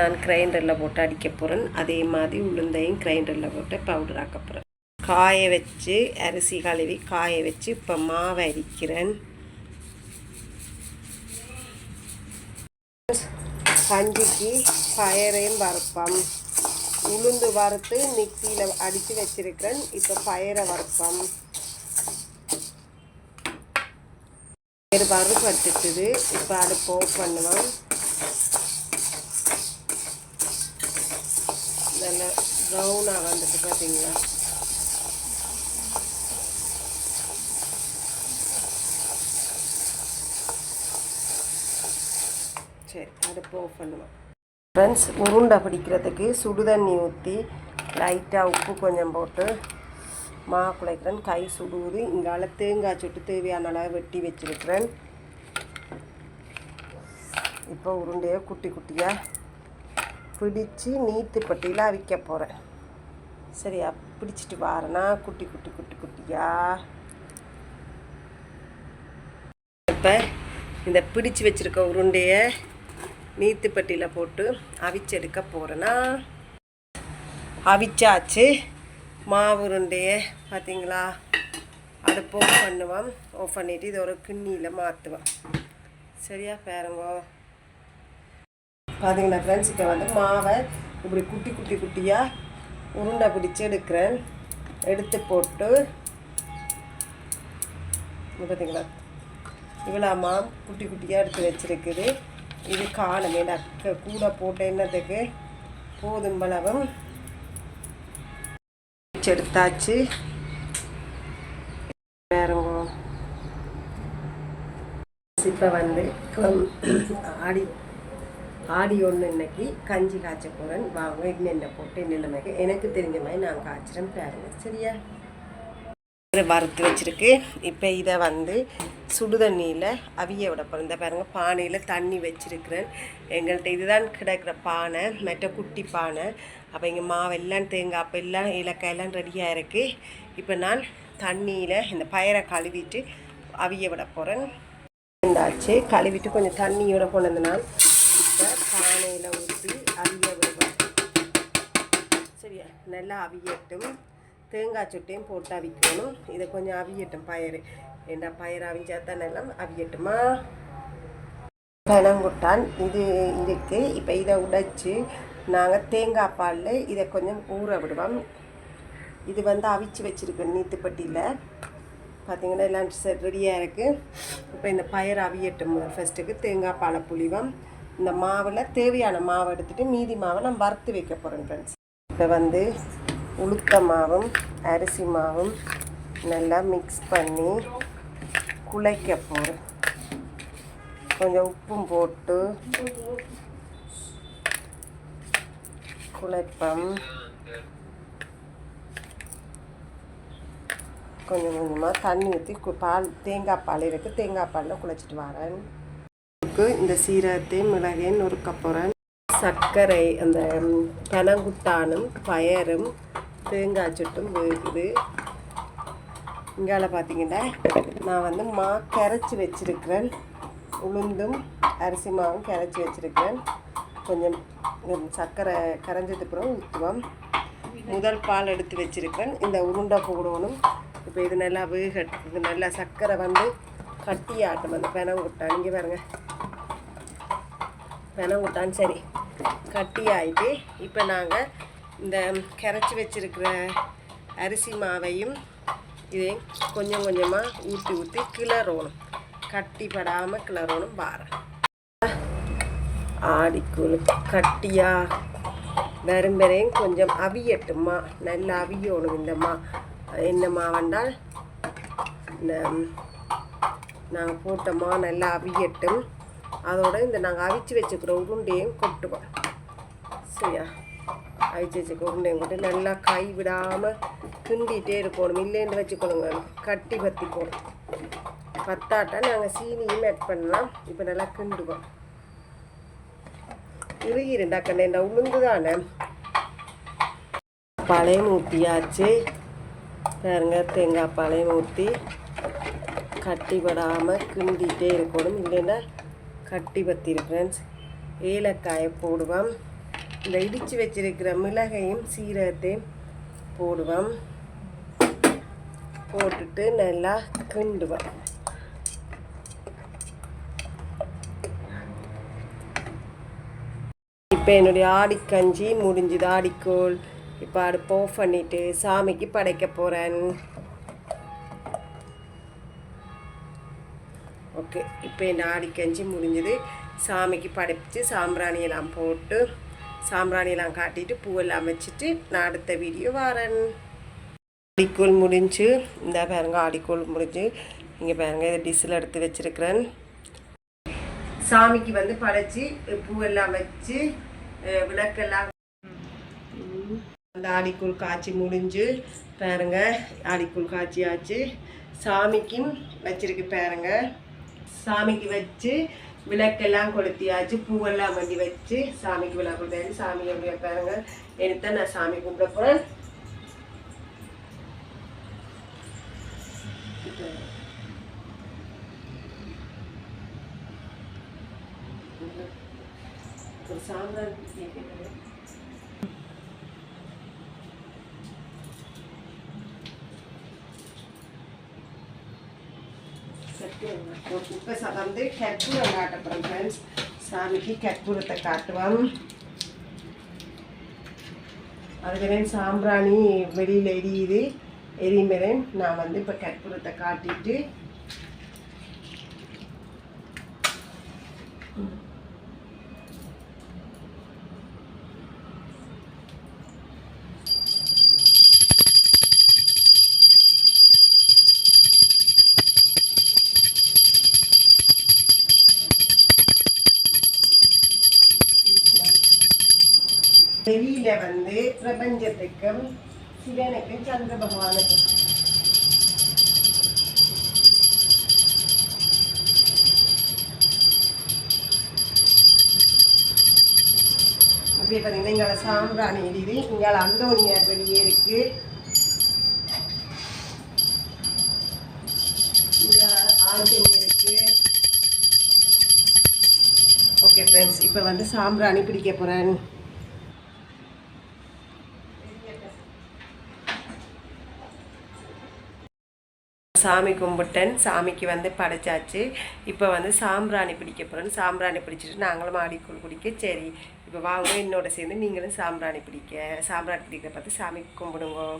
நான் கிரைண்டரில் போட்டு அடிக்க போகிறேன் அதே மாதிரி உளுந்தையும் கிரைண்டரில் போட்டு பவுடர் ஆக்க போகிறேன் காய வச்சு அரிசி கழுவி காய வச்சு இப்போ மாவை அரிக்கிறேன். கஞ்சிக்கு பயரையும் வறுப்பம். உளுந்து வறுத்து மிக்சியில் அடித்து வச்சிருக்கிறேன். இப்போ பயரை வறுப்பம். பயிர் வறுபட்டுட்டுது. இப்போ அடுப்பு ஆஃப் பண்ணுவோம். நல்லா ப்ரௌனாக வந்துட்டு பார்த்தீங்களா சரி அடுப்பு ஆஃப் பண்ணுவோம். ஃப்ரெண்ட்ஸ் உருண்டை பிடிக்கிறதுக்கு சுடுதண்ணி ஊற்றி லைட்டாக உப்பு கொஞ்சம் போட்டு மா குழைக்கிறேன். கை சுடுவது இங்கால தேங்காய் சுட்டு தேவையான அளவு வெட்டி வச்சுருக்கிறேன். இப்போ உருண்டையை குட்டி குட்டியாக பிடிச்சி நீத்து பட்டியில் அவிக்க போகிறேன் சரியா? பிடிச்சிட்டு வாரேன்னா குட்டி குட்டி குட்டி குட்டியா? இப்போ இந்த பிடிச்சு வச்சிருக்க உருண்டையை நீத்து பட்டியில் போட்டு அவிச்செடுக்க போகிறேன்னா அவிச்சாச்சு. மாவு உருண்டையை பார்த்தீங்களா அடுப்பு ஆஃப் பண்ணுவோம். ஓஃப் பண்ணிவிட்டு இது ஒரு கிண்ணியில் மாற்றுவோம் சரியா பேருங்கோ. பார்த்தீங்களா ஃப்ரெண்ட்ஸ் இப்போ வந்து மாவை இப்படி குட்டி குட்டி குட்டியாக உருண்டை பிடிச்சி எடுக்கிறேன். எடுத்து போட்டு பார்த்தீங்களா இவ்வளோ மாம் குட்டி குட்டியாக எடுத்து வச்சிருக்குது. இது காலமே நக்க கூட போட்ட என்னத்துக்கு போதும் பலவும் எடுத்தாச்சு. வேறங்க இப்போ வந்து ஆடி ஆடி ஒன்று இன்னைக்கு கஞ்சி காய்ச்ச போகிறேன் வாங்க என்னென்ன போட்டு என்னென்ன எனக்கு தெரிஞ்ச மாதிரி நான் காய்ச்சிறேன் பாருங்க. சரியா? வறுத்து வச்சிருக்கு. இப்போ இதை வந்து சுடுதண்ணியில் அவிய விட போகிறேன் இந்த பாருங்கள் பானையில் தண்ணி வச்சுருக்கிறேன். எங்கள்கிட்ட இதுதான் கிடக்கிற பானை மற்ற குட்டி பானை. அப்போ இங்கே மாவெல்லாம் தேங்காய் அப்போ எல்லாம் இலக்காயெல்லாம் ரெடியாக இருக்குது இப்போ நான் தண்ணியில் இந்த பயிரை கழுவிட்டு அவிய விட போகிறேன் இருந்தாச்சு கழுவிட்டு கொஞ்சம் தண்ணியோட கொண்டு வந்தனால் பானையில் ஊற்றி அவிய விடுவோம். சரியா? நல்லா அவியட்டும். தேங்காய் சுட்டையும் போட்டு அவிக்கணும். இதை கொஞ்சம் அவியட்டும் பயிர் ஏண்டா பயிர் அவிஞ்சா தான் எல்லாம் அவியட்டுமா? பனங்குட்டான் இது இருக்குது இப்போ இதை உடைச்சி நாங்கள் தேங்காய் பாலில் இதை கொஞ்சம் ஊற விடுவோம். இது வந்து அவிச்சு வச்சுருக்கோம் நீத்துப்பட்டியில். பார்த்தீங்கன்னா எல்லாம் ரெடியாக இருக்குது இப்போ இந்த பயிர் அவியட்டும். முதல் ஃபஸ்ட்டுக்கு தேங்காய் பாலை புளிவோம் இந்த மாவில் தேவையான மாவை எடுத்துகிட்டு மீதி மாவை நம்ம வறுத்து வைக்க போகிறோம் ஃப்ரெண்ட்ஸ் இப்போ வந்து உளுத்த மாவும் அரிசி மாவும் நல்லா மிக்ஸ் பண்ணி குழைக்க போகிறோம் கொஞ்சம் உப்பும் போட்டு குழைப்பம். கொஞ்சம் கொஞ்சமாக தண்ணி ஊற்றி கு- பால் தேங்காய் பால் இருக்குது தேங்காய் பாலில் குழைச்சிட்டு வரேன். அளவுக்கு இந்த சீரகத்தையும் மிளகையும் நொறுக்க போகிறேன் சர்க்கரை அந்த ம், பனங்குட்டானும் பயரும் தேங்காய் சுட்டும் வேகுது. இங்கால பார்த்தீங்கன்னா நான் வந்து மா கரைச்சி வச்சுருக்கிறேன். உளுந்தும் அரிசி மாவும் கரைச்சி வச்சுருக்கிறேன். கொஞ்சம் சர்க்கரை கரைஞ்சதுக்கப்புறம் ஊற்றுவோம் முதல் பால் எடுத்து வச்சிருக்கிறேன். இந்த உருண்டை போடணும். இப்போ இது நல்லா வேக இது நல்லா சர்க்கரை வந்து கட்டி ஆட்டம் அந்த பெனங்குட்டான் இங்கே பாருங்க. பெனங்குட்டான் சரி கட்டி ஆகிட்டு இப்போ நாங்கள் இந்த கரைச்சி வச்சிருக்கிற அரிசி மாவையும் இதையும் கொஞ்சம் கொஞ்சமாக ஊற்றி ஊற்றி கிளறணும். கட்டிப்படாமல் கிளறணும் பாரு. ஆடிக்குழு கட்டியாக வெறும் வெறையும் கொஞ்சம் அவியட்டுமா நல்லா அவியணும் இந்த மா என்ன மாவென்றால் நாங்கள் போட்டோமா நல்லா அவியட்டும். அதோட இந்த நாங்கள் அவிச்சு வச்சுக்கிற உருண்டையும் கொட்டுவோம். சரியா? அவிச்சு வச்சுக்க உருண்டையும் கொட்டு நல்லா கை விடாமல் கிண்டிகிட்டே இருக்கணும். இல்லைன்னு வச்சுக்கணுங்க கட்டி பற்றி போகணும் பத்தாட்டா நாங்கள் சீனியும் ஆட் பண்ணலாம். இப்போ நல்லா கிண்டுவோம். இறுகிருண்டா கண்ணே. இந்த உளுந்து தானே பாலையும் ஊற்றியாச்சு பாருங்க தேங்காய் பழைய ஊற்றி கட்டி படாமல் கிண்டிகிட்டே இருக்கணும். இல்லைன்னா கட்டி பற்றிரு ஃப்ரெண்ட்ஸ் ஏலக்காயை போடுவோம். இந்த இடித்து வச்சிருக்கிற மிளகையும் சீரகத்தையும் போடுவோம். போட்டுட்டு நல்லா கிண்டுவோம். இப்போ என்னுடைய ஆடிக்கஞ்சி முடிஞ்சுது. ஆடிக்கோள். இப்போ அடுப்பு ஆஃப் பண்ணிவிட்டு சாமிக்கு படைக்க போகிறேன் ஓகே இப்போ என் ஆடிக்கஞ்சி முடிஞ்சது. சாமிக்கு படைச்சு சாம்பிராணியெல்லாம் போட்டு சாம்பிராணியெல்லாம் காட்டிட்டு பூவெல்லாம் வச்சுட்டு நான் அடுத்த வீடியோ வரேன். ஆடிக்கோள் முடிஞ்சு இந்த பாருங்க ஆடிக்கோள் முடிஞ்சு. இங்கே பாருங்க இதை டிஷ்ஷில் எடுத்து வச்சுருக்கிறேன். சாமிக்கு வந்து படைச்சி பூவெல்லாம் வச்சு விளக்கெல்லாம். அந்த ஆடிக்கூழ் காய்ச்சி முடிஞ்சு பாருங்க ஆடிக்கூழ் காய்ச்சியாச்சு சாமிக்கும் வச்சிருக்கு பாருங்கள் சாமிக்கு வச்சு விளக்கெல்லாம் கொளுத்தியாச்சு பூவெல்லாம் வண்டி வச்சு சாமிக்கு விளக்கு கொடுத்தாச்சு சாமி எப்படி பாருங்க எடுத்த நான் சாமி கும்பிட போகிறேன் சாம்பார் சாம்ரான் கேட்கிறேன் இப்போ வந்து கற்பூரம் காட்டப்படுறோம் ஃப்ரெண்ட்ஸ் சாமிக்கு கற்பூரத்தை காட்டுவோம். அதுக்கு சாம்பிராணி வெளியில் எரியுது. எரியும்போதேன் நான் வந்து இப்போ கற்பூரத்தை காட்டிட்டு வந்து பிரபஞ்சத்துக்கும் சிவனுக்கும் சந்திர பகவானுக்கும் அப்படியே பார்த்தீங்கன்னா இங்கே சாம்பிராணி எரியுது. இங்கே அந்தோனியார் வெளியே இருக்கு. இங்க இருக்கு. ஓகே ஃப்ரெண்ட்ஸ் இப்போ வந்து சாம்பிராணி பிடிக்க போகிறேன் சாமி கும்பிட்டேன். சாமிக்கு வந்து படைச்சாச்சு. இப்போ வந்து சாம்பிராணி பிடிக்க போகிறேன் சாம்பிராணி பிடிச்சிட்டு நாங்களும் ஆடிக்குள் குடிக்க. சரி இப்போ வாங்க என்னோட சேர்ந்து நீங்களும் சாம்பிராணி பிடிக்க. சாம்பிராணி பிடிக்கிற பார்த்து சாமி கும்பிடுங்க.